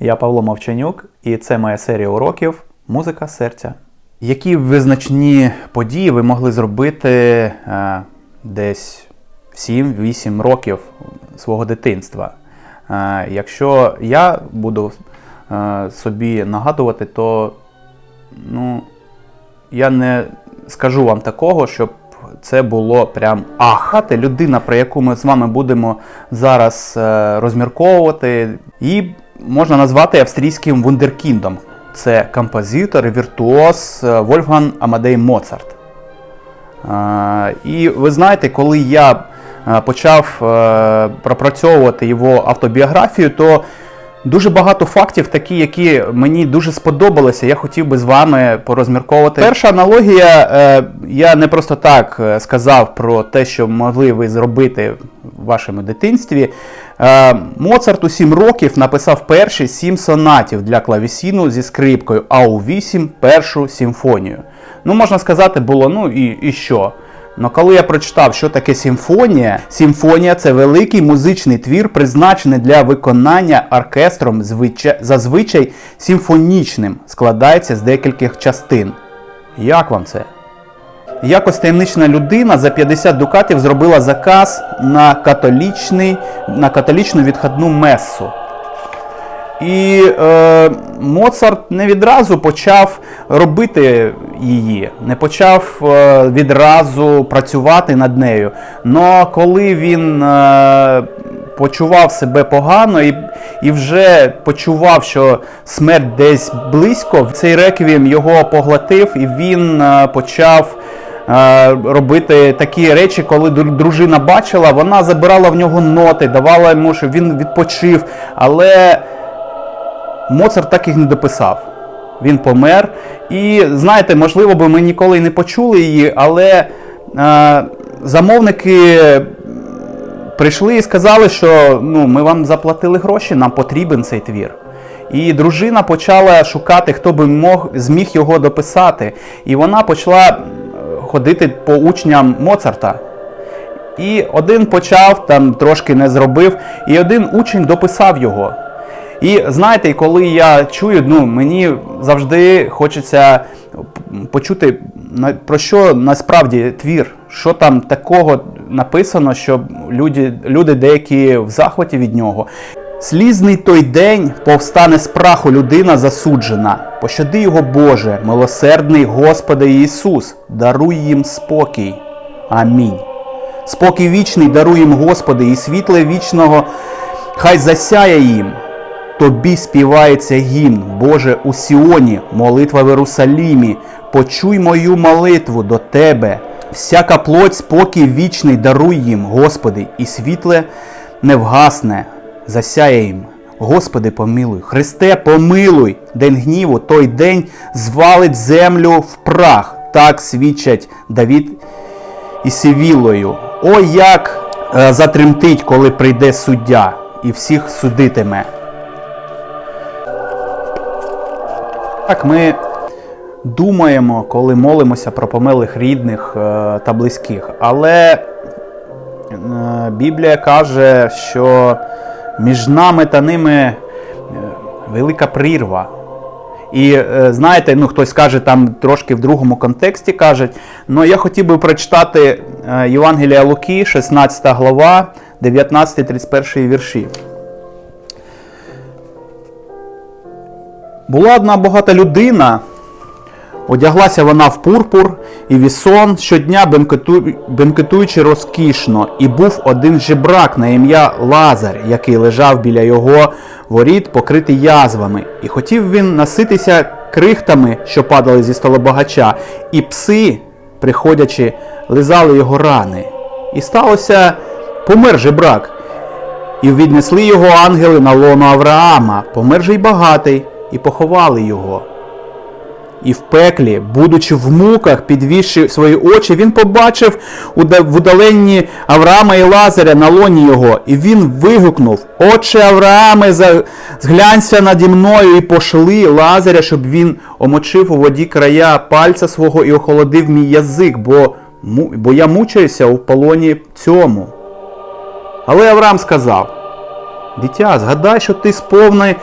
Я Павло Мовчанюк, і це моя серія уроків Музика серця. Які визначні події ви могли зробити е, десь 7-8 років свого дитинства? Е, якщо я буду е, собі нагадувати, то ну, я не скажу вам такого, щоб це було прям ах. Ти людина, про яку ми з вами будемо зараз е, розмірковувати, її можна назвати австрійським вундеркіндом. Це композитор віртуоз е, Вольфган Амадей Моцарт. Е, І ви знаєте, коли я е, почав пропрацьовувати його автобіографію, то дуже багато фактів, такі, які мені дуже сподобалися, я хотів би з вами порозмірковувати. Перша аналогія, я не просто так сказав про те, що могли ви зробити в вашому дитинстві. Е, Моцарт у 7 років написав перші 7 сонатів для клавісіну зі скрипкою, а у 8 першу симфонію. Ну, можна сказати, було ну і, і що? Но коли я прочитав, що таке симфонія, симфонія це великий музичний твір, призначений для виконання оркестром звича- зазвичай симфонічним, складається з декількох частин. Як вам це? Якось таємнична людина за 50 дукатів зробила заказ на, католічний, на католічну відходну месу. І е, Моцарт не відразу почав робити її, не почав е, відразу працювати над нею. Но коли він е, почував себе погано і, і вже почував, що смерть десь близько, цей реквієм його поглотив, і він е, почав. Е, Робити такі речі, коли дружина бачила, вона забирала в нього ноти, давала йому, щоб він відпочив. Але Моцарт так їх не дописав. Він помер. І знаєте, можливо, би ми ніколи не почули її, але е, замовники прийшли і сказали, що ну, ми вам заплатили гроші, нам потрібен цей твір. І дружина почала шукати, хто би мог, зміг його дописати. І вона почала ходити по учням Моцарта. І один почав, там трошки не зробив, і один учень дописав його. І знаєте, коли я чую, ну мені завжди хочеться почути про що насправді твір, що там такого написано, що люди, люди деякі в захваті від нього. Слізний той день повстане з праху людина засуджена. Пощади його, Боже, милосердний Господи Ісус, даруй їм спокій. Амінь. Спокій вічний даруй їм, Господи, і світле вічного хай засяє їм. Тобі співається гімн, Боже, у Сіоні, молитва в Єрусалімі. Почуй мою молитву до Тебе. Всяка плоть спокій вічний даруй їм, Господи, і світле не вгасне, засяє їм. Господи, помилуй, Христе, помилуй, день гніву, той день звалить землю в прах. Так свідчать Давід і Сівілою. О, як е, затремтить, коли прийде суддя і всіх судитиме. Так, ми думаємо, коли молимося про помилих рідних е, та близьких. Але е, Біблія каже, що між нами та ними е, велика прірва. І е, знаєте, ну хтось каже там трошки в другому контексті кажуть. Ну я хотів би прочитати е, Євангелія Луки, 16 глава, 19-31 вірші. Була одна багата людина, одяглася вона в пурпур і вісон, щодня бенкету- бенкетуючи розкішно, і був один жебрак на ім'я Лазар, який лежав біля його воріт, покритий язвами, і хотів він наситися крихтами, що падали зі столобагача, і пси, приходячи, лизали його рани. І сталося, помер жебрак, і віднесли його ангели на лоно Авраама, помер же й багатий, і поховали його. І в пеклі, будучи в муках, підвівши свої очі, він побачив в удаленні Авраама і Лазаря на лоні його, і він вигукнув: Отче Аврааме, зглянься наді мною і пошли Лазаря, щоб він омочив у воді края пальця свого і охолодив мій язик, бо, бо я мучаюся у полоні цьому. Але Авраам сказав: Дитя, згадай, що ти сповна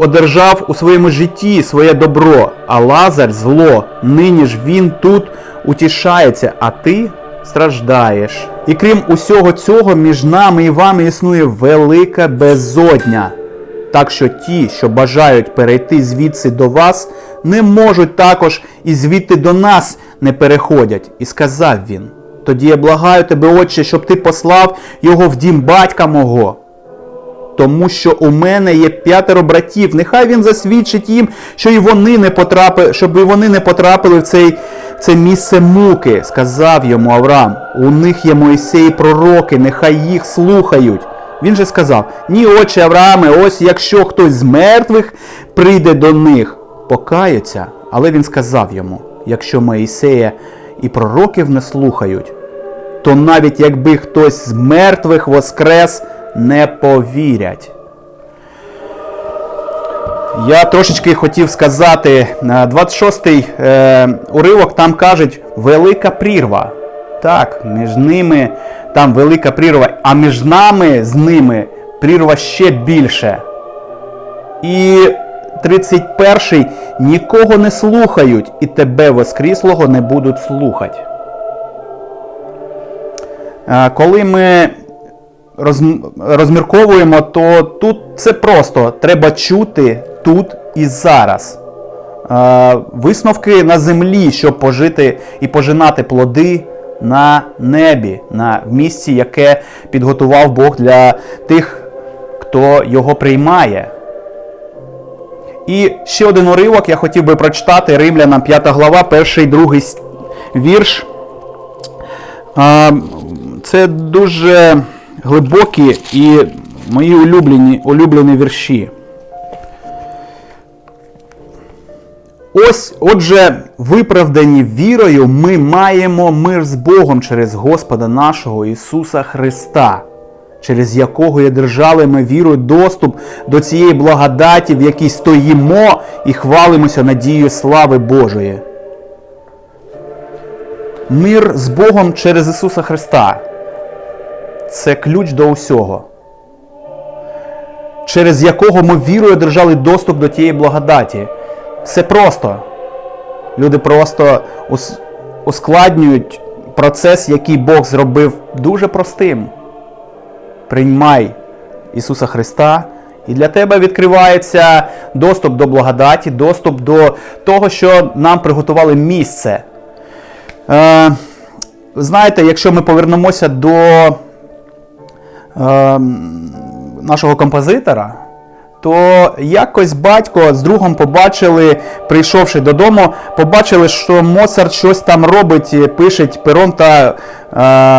одержав у своєму житті своє добро, а Лазар зло. Нині ж він тут утішається, а ти страждаєш. І крім усього цього, між нами і вами існує велика безодня. Так що ті, що бажають перейти звідси до вас, не можуть також і звідти до нас не переходять. І сказав він: Тоді я благаю тебе, отче, щоб ти послав його в дім батька мого. Тому що у мене є п'ятеро братів. Нехай він засвідчить їм, що і вони не потрапили, щоб і вони не потрапили в цей, це місце муки, сказав йому Авраам. У них є Мойсей пророки, нехай їх слухають. Він же сказав: Ні, отче Аврааме, ось якщо хтось з мертвих прийде до них, покаються. Але він сказав йому: якщо Моїсея і пророків не слухають, то навіть якби хтось з мертвих воскрес, не повірять. Я трошечки хотів сказати, е, 26-й е, уривок там кажуть велика прірва. Так, між ними там велика прірва, а між нами з ними прірва ще більше. І 31-й нікого не слухають, і тебе воскріслого не будуть слухати. Е, Коли ми розмірковуємо, то тут це просто треба чути тут і зараз. Е, Висновки на землі, щоб пожити і пожинати плоди на небі, на місці, яке підготував Бог для тих, хто його приймає. І ще один уривок я хотів би прочитати Римлянам 5 глава, перший другий вірш. Це дуже глибокі і мої улюблені, улюблені вірші. Ось, отже, виправдані вірою, ми маємо мир з Богом через Господа нашого Ісуса Христа, через якого і держали ми вірою доступ до цієї благодаті, в якій стоїмо і хвалимося надією слави Божої. Мир з Богом через Ісуса Христа. Це ключ до усього, через якого ми вірою держали доступ до тієї благодаті. Все просто. Люди просто ус- ускладнюють процес, який Бог зробив дуже простим. Приймай Ісуса Христа, і для тебе відкривається доступ до благодаті, доступ до того, що нам приготували місце. Е, знаєте, якщо ми повернемося до е, нашого композитора, то якось батько з другом побачили, прийшовши додому, побачили, що Моцарт щось там робить, пише пером та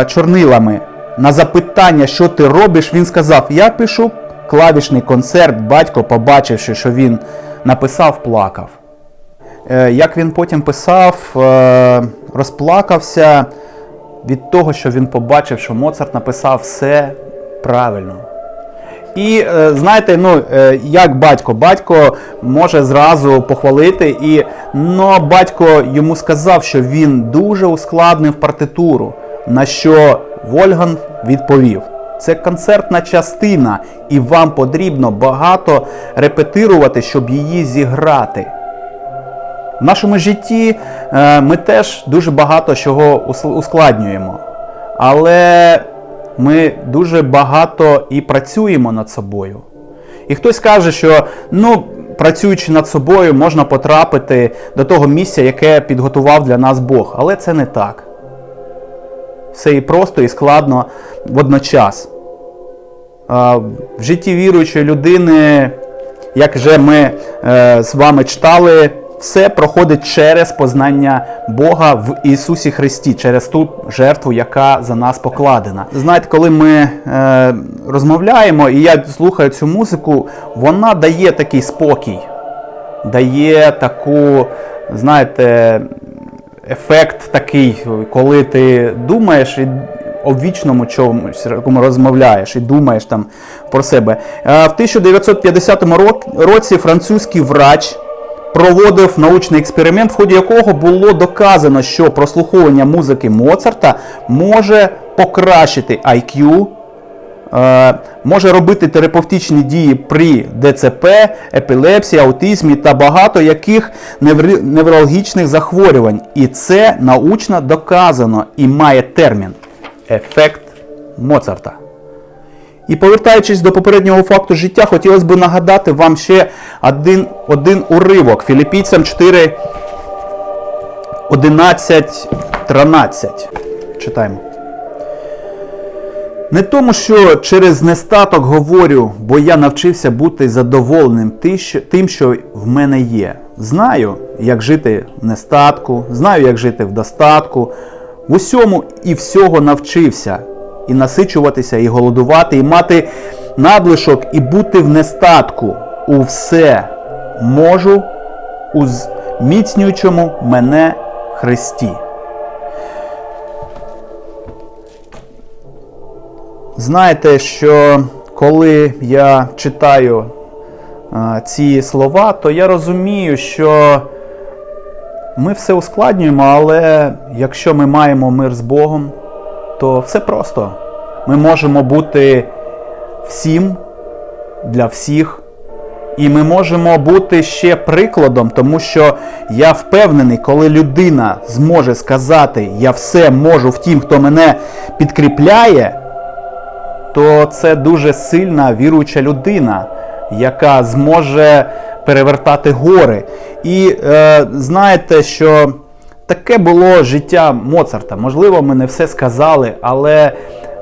е, чорнилами. На запитання, що ти робиш, він сказав: Я пишу клавішний концерт. Батько, побачивши, що він написав, плакав. Е, Як він потім писав, е, розплакався від того, що він побачив, що Моцарт написав все правильно. І е, знаєте, ну е, як батько, батько може зразу похвалити, і но батько йому сказав, що він дуже ускладнив партитуру, на що Вольган відповів: це концертна частина, і вам потрібно багато репетирувати, щоб її зіграти. В нашому житті е, ми теж дуже багато чого ускладнюємо. Але ми дуже багато і працюємо над собою. І хтось каже, що ну, працюючи над собою, можна потрапити до того місця, яке підготував для нас Бог. Але це не так. Все і просто, і складно водночас. В житті віруючої людини, як вже ми е, з вами читали, все проходить через познання Бога в Ісусі Христі, через ту жертву, яка за нас покладена. Знаєте, коли ми е, розмовляємо, і я слухаю цю музику, вона дає такий спокій, дає таку, знаєте, ефект такий, коли ти думаєш і о вічному чомусь, якому розмовляєш і думаєш там про себе. Е, В 1950 рок- році французький врач проводив научний експеримент, в ході якого було доказано, що прослуховування музики Моцарта може покращити IQ е, може робити терапевтичні дії при ДЦП, епілепсії, аутизмі та багато яких невр- неврологічних захворювань. І це научно доказано і має термін ефект Моцарта. І повертаючись до попереднього факту життя, хотілося б нагадати вам ще один, один уривок. Філіппійцям 4, 11, 13. Читаємо. Не тому, що через нестаток говорю, бо я навчився бути задоволеним тим, що в мене є. Знаю, як жити в нестатку, знаю, як жити в достатку. В усьому і всього навчився. І насичуватися, і голодувати, і мати надлишок, і бути в нестатку. У все можу у зміцнюючому мене Христі. Знаєте, що коли я читаю а, ці слова, то я розумію, що ми все ускладнюємо, але якщо ми маємо мир з Богом, то все просто. Ми можемо бути всім для всіх. І ми можемо бути ще прикладом, тому що я впевнений, коли людина зможе сказати Я все можу в тім, хто мене підкріпляє, то це дуже сильна віруюча людина, яка зможе перевертати гори. І е, знаєте, що таке було життя Моцарта. Можливо, ми не все сказали, але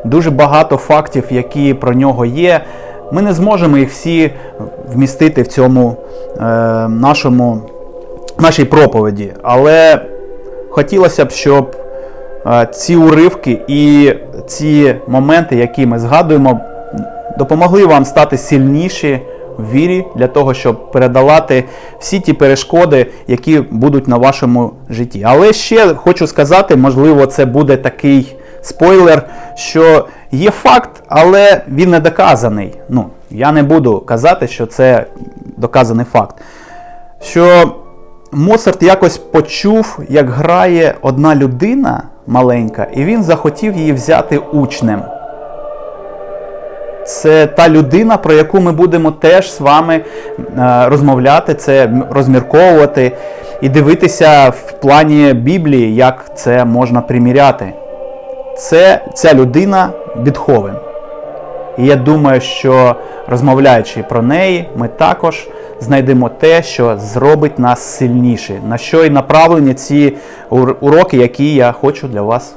дуже багато фактів, які про нього є. Ми не зможемо їх всі вмістити в цьому е, нашому, нашій проповіді. Але хотілося б, щоб е, ці уривки і ці моменти, які ми згадуємо, допомогли вам стати сильніші вірі для того, щоб передавати всі ті перешкоди, які будуть на вашому житті. Але ще хочу сказати, можливо, це буде такий спойлер, що є факт, але він не доказаний. Ну, я не буду казати, що це доказаний факт. Що Моцарт якось почув, як грає одна людина маленька, і він захотів її взяти учнем. Це та людина, про яку ми будемо теж з вами е, розмовляти, це розмірковувати і дивитися в плані Біблії, як це можна приміряти. Це ця людина Бетховен. І я думаю, що розмовляючи про неї, ми також знайдемо те, що зробить нас сильніше, на що і направлені ці уроки, які я хочу для вас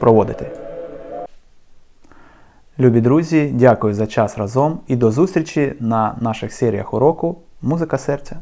проводити. Любі друзі, дякую за час разом і до зустрічі на наших серіях уроку Музика серця.